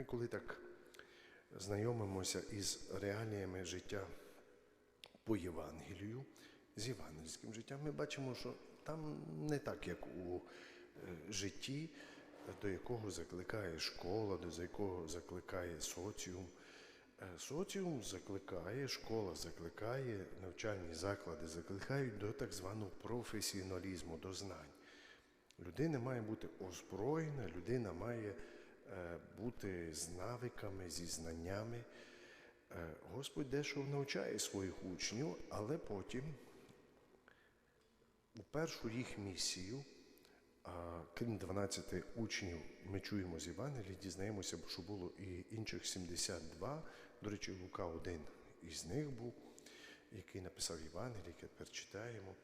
Ми коли так знайомимося із реаліями життя по Євангелію, з євангельським життям, ми бачимо, що там не так, як у е, житті, до якого закликає школа, до якого закликає соціум. Е, Соціум закликає, школа закликає, навчальні заклади закликають до так званого професіоналізму, до знань. Людина має бути озброєна, людина має бути з навиками, зі знаннями. Е, Господь дещо навчає своїх учнів, але потім у першу їх місію, крім 12 учнів, ми чуємо з Євангелії, дізнаємося, що було і інших 72. До речі, Лука один із них був, який написав Євангеліє, яке тепер читаємо.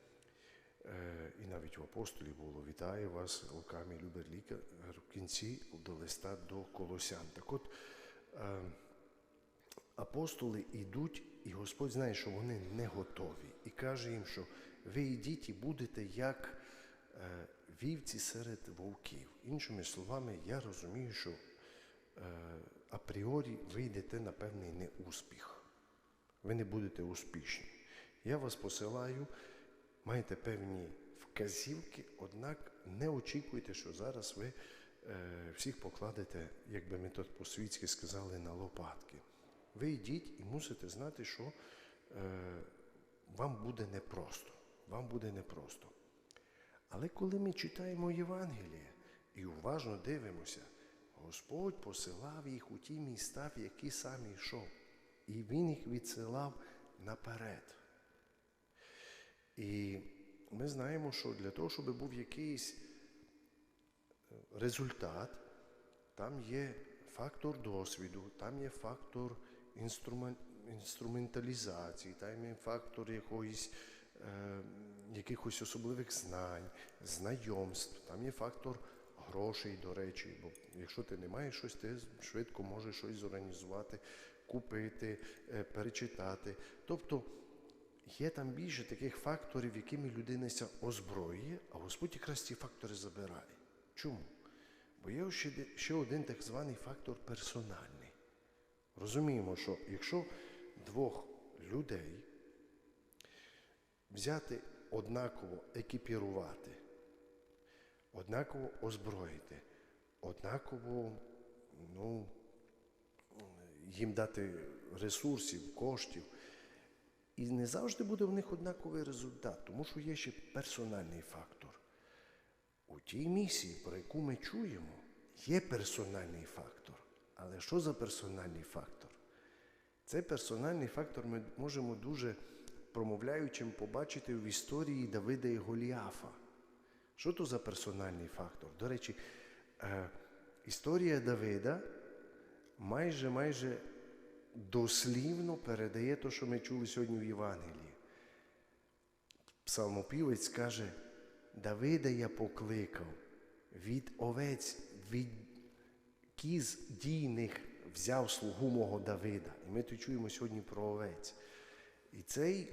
Е, І навіть у апостолів було вітаю вас, любий лікар, в кінці до листа до Колосян. Так от е, апостоли йдуть, і Господь знає, що вони не готові. І каже їм, що ви йдіть і будете як е, вівці серед вовків. Іншими словами, я розумію, що апріорі ви йдете на певний неуспіх. Ви не будете успішні. Я вас посилаю, маєте певні вказівки, однак не очікуйте, що зараз ви е, всіх покладете, як би ми тут по-світськи сказали, на лопатки. Ви йдіть і мусите знати, що е, вам буде непросто. Вам буде непросто. Але коли ми читаємо Євангеліє і уважно дивимося, Господь посилав їх у ті міста, в які сам йшов, і Він їх відсилав наперед. І ми знаємо, що для того, щоб був якийсь е, результат, там є фактор досвіду, там є фактор інструмен- інструменталізації, там є фактор якоїсь, е, якихось особливих знань, знайомств, там є фактор грошей, до речі. Бо якщо ти не маєш щось, ти швидко можеш щось зорганізувати, купити, е, перечитати. Тобто є там більше таких факторів, якими людина ся озброює, а Господь якраз ці фактори забирає. Чому? Бо є ще, ще один так званий фактор персональний. Розуміємо, що якщо двох людей взяти однаково екіпірувати, однаково озброїти, однаково ну, їм дати ресурсів, коштів, і не завжди буде в них однаковий результат, тому що є ще персональний фактор. У тій місії, про яку ми чуємо, є персональний фактор. Але що за персональний фактор? Цей персональний фактор ми можемо дуже промовляючим побачити в історії Давида і Голіафа. Що то за персональний фактор? До речі, е, історія Давида майже майже дослівно передає те, що ми чули сьогодні в Євангелії. Псалмопівець каже, Давида я покликав, від овець, від кіз дійних взяв слугу мого Давида. І ми тут чуємо сьогодні про овець. І цей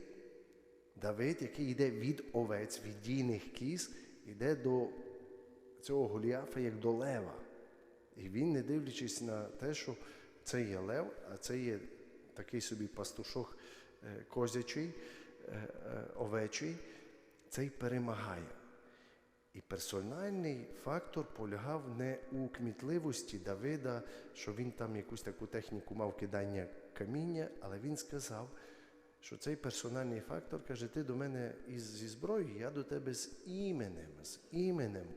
Давид, який йде від овець, від дійних кіз, йде до цього Голіафа як до лева. І він, не дивлячись на те, що це є лев, а це є такий собі пастушок е, козячий, е, е, овечий, цей перемагає. І персональний фактор полягав не у кмітливості Давида, що він там якусь таку техніку мав кидання каміння, але він сказав, що цей персональний фактор каже: ти до мене із, зі зброєю, я до тебе з іменем, з іменем,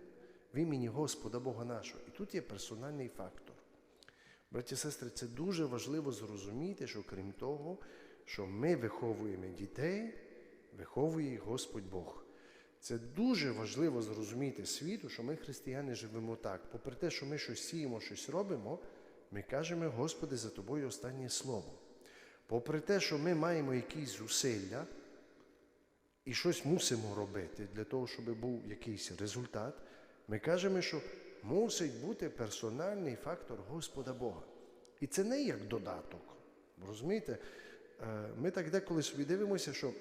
в імені Господа Бога нашого. І тут є персональний фактор. Браті і сестри, це дуже важливо зрозуміти, що крім того, що ми виховуємо дітей, виховує Господь Бог. Це дуже важливо зрозуміти світу, що ми, християни, живемо так. Попри те, що ми щось сіємо, щось робимо, ми кажемо, Господи, за тобою останнє слово. Попри те, що ми маємо якісь зусилля і щось мусимо робити для того, щоб був якийсь результат, ми кажемо, що мусить бути персональний фактор Господа Бога. І це не як додаток. Розумієте, Е, ми так деколи собі дивимося, що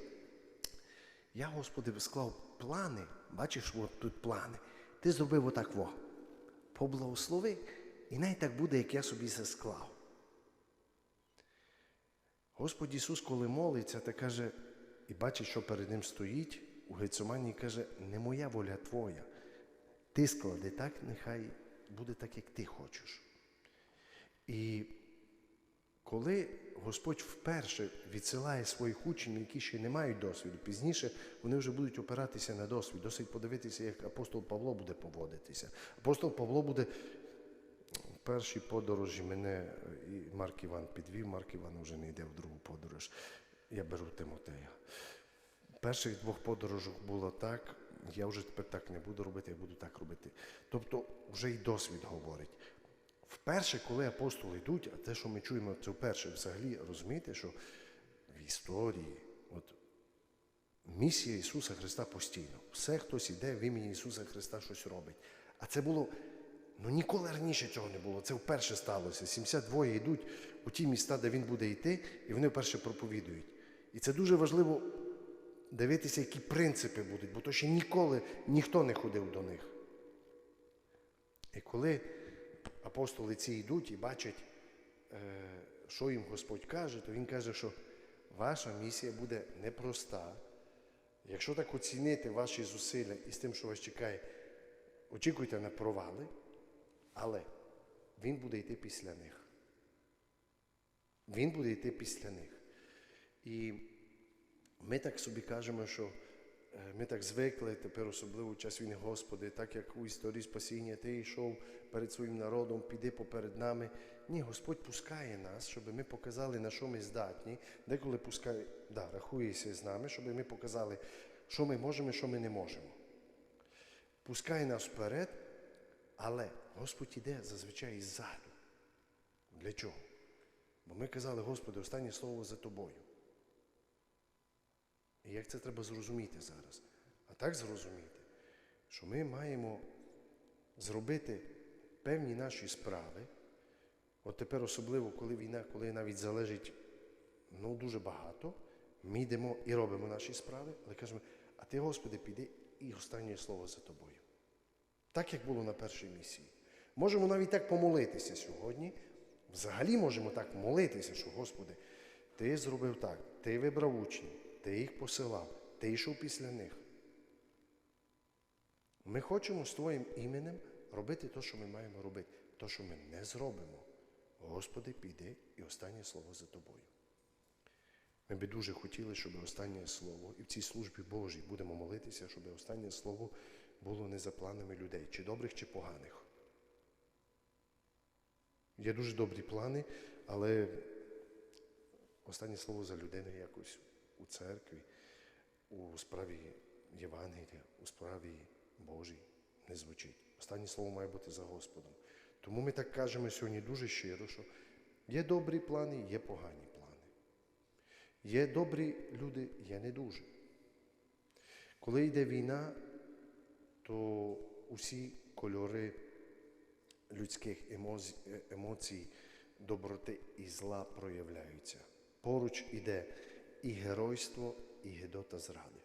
я, Господи, склав плани, бачиш, от тут плани. Ти зробив отак во. Поблагослови, і навіть так буде, як я собі це склав. Господь Ісус, коли молиться, та каже, і бачить, що перед ним стоїть у Гецимані, каже, не моя воля твоя. Ти склади так, нехай буде так, як ти хочеш. І коли Господь вперше відсилає своїх учнів, які ще не мають досвіду, пізніше вони вже будуть опиратися на досвід, досить подивитися, як апостол Павло буде поводитися. Апостол Павло буде в першій подорожі мене і Марк Іван підвів, Марк Іван вже не йде в другу подорож. Я беру Тимотея. Перших двох подорожах було так, я вже тепер так не буду робити, я буду так робити. Тобто вже і досвід говорить. Вперше, коли апостоли йдуть, а те, що ми чуємо, це вперше взагалі розумієте, що в історії, от місія Ісуса Христа постійно. Все хтось іде в імені Ісуса Христа щось робить. А це було, ну ніколи раніше цього не було. Це вперше сталося. 72 йдуть у ті міста, де Він буде йти, і вони вперше проповідують. І це дуже важливо дивитися, які принципи будуть, бо то ще ніколи ніхто не ходив до них. І коли апостоли ці йдуть і бачать, е, що їм Господь каже, то Він каже, що ваша місія буде непроста. Якщо так оцінити ваші зусилля і з тим, що вас чекає, очікуйте на провали, але Він буде йти після них. Він буде йти після них. І ми так собі кажемо, що е, ми так звикли тепер, особливо в час війни, Господи, так як у історії спасіння ти йшов перед своїм народом, піди поперед нами. Ні, Господь пускає нас, щоб ми показали, на що ми здатні. Деколи пускає, да, рахується з нами, щоб ми показали, що ми можемо і що ми не можемо. Пускає нас вперед, але Господь іде зазвичай ззаду. Для чого? Бо ми казали, Господи, останнє слово за тобою. Як це треба зрозуміти зараз? А так зрозуміти, що ми маємо зробити певні наші справи. От тепер особливо, коли війна, коли навіть залежить ну, дуже багато, ми йдемо і робимо наші справи, але кажемо, а ти, Господи, піди і останнє слово за тобою. Так, як було на першій місії. Можемо навіть так помолитися сьогодні. Взагалі можемо так молитися, що, Господи, Ти зробив так, Ти вибрав учнів, Ти їх посилав, Ти йшов після них. Ми хочемо з Твоїм іменем робити те, що ми маємо робити. те, що ми не зробимо. Господи, піди і останнє слово за тобою. Ми би дуже хотіли, щоб останнє слово, і в цій службі Божій будемо молитися, щоб останнє слово було не за планами людей, чи добрих, чи поганих. Є дуже добрі плани, але останнє слово за людину якось у церкві, у справі Євангелія, у справі Божій не звучить. Останнє слово має бути за Господом. Тому ми так кажемо сьогодні дуже щиро, що є добрі плани, є погані плани. Є добрі люди, є не дуже. Коли йде війна, то усі кольори людських емоцій, емоцій, доброти і зла проявляються. Поруч іде і геройство, і гидота зради.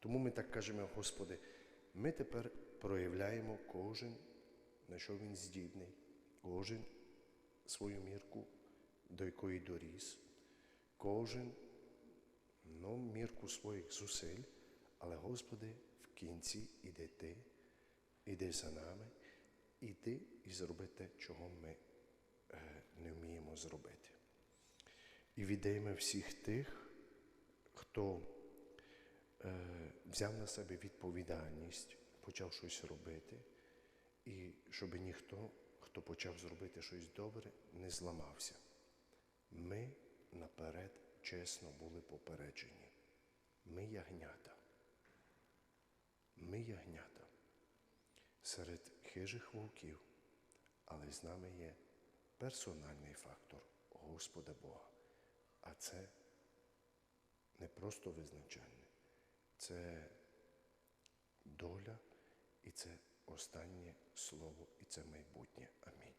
Тому ми так кажемо, Господи, ми тепер проявляємо кожен, на що він здібний, кожен свою мірку, до якої доріс, кожен ну, мірку своїх зусиль, але, Господи, в кінці іде Ти, іди за нами, іди і зроби те, чого ми е, не вміємо зробити. І віддаємо всіх тих, хто е, взяв на себе відповідальність, почав щось робити, і щоб ніхто, хто почав зробити щось добре, не зламався. Ми наперед чесно були попереджені. Ми ягнята. Ми ягнята серед хижих вовків, але з нами є персональний фактор Господа Бога. А це не просто визначальне, це доля і це останнє слово, і це майбутнє. Амінь.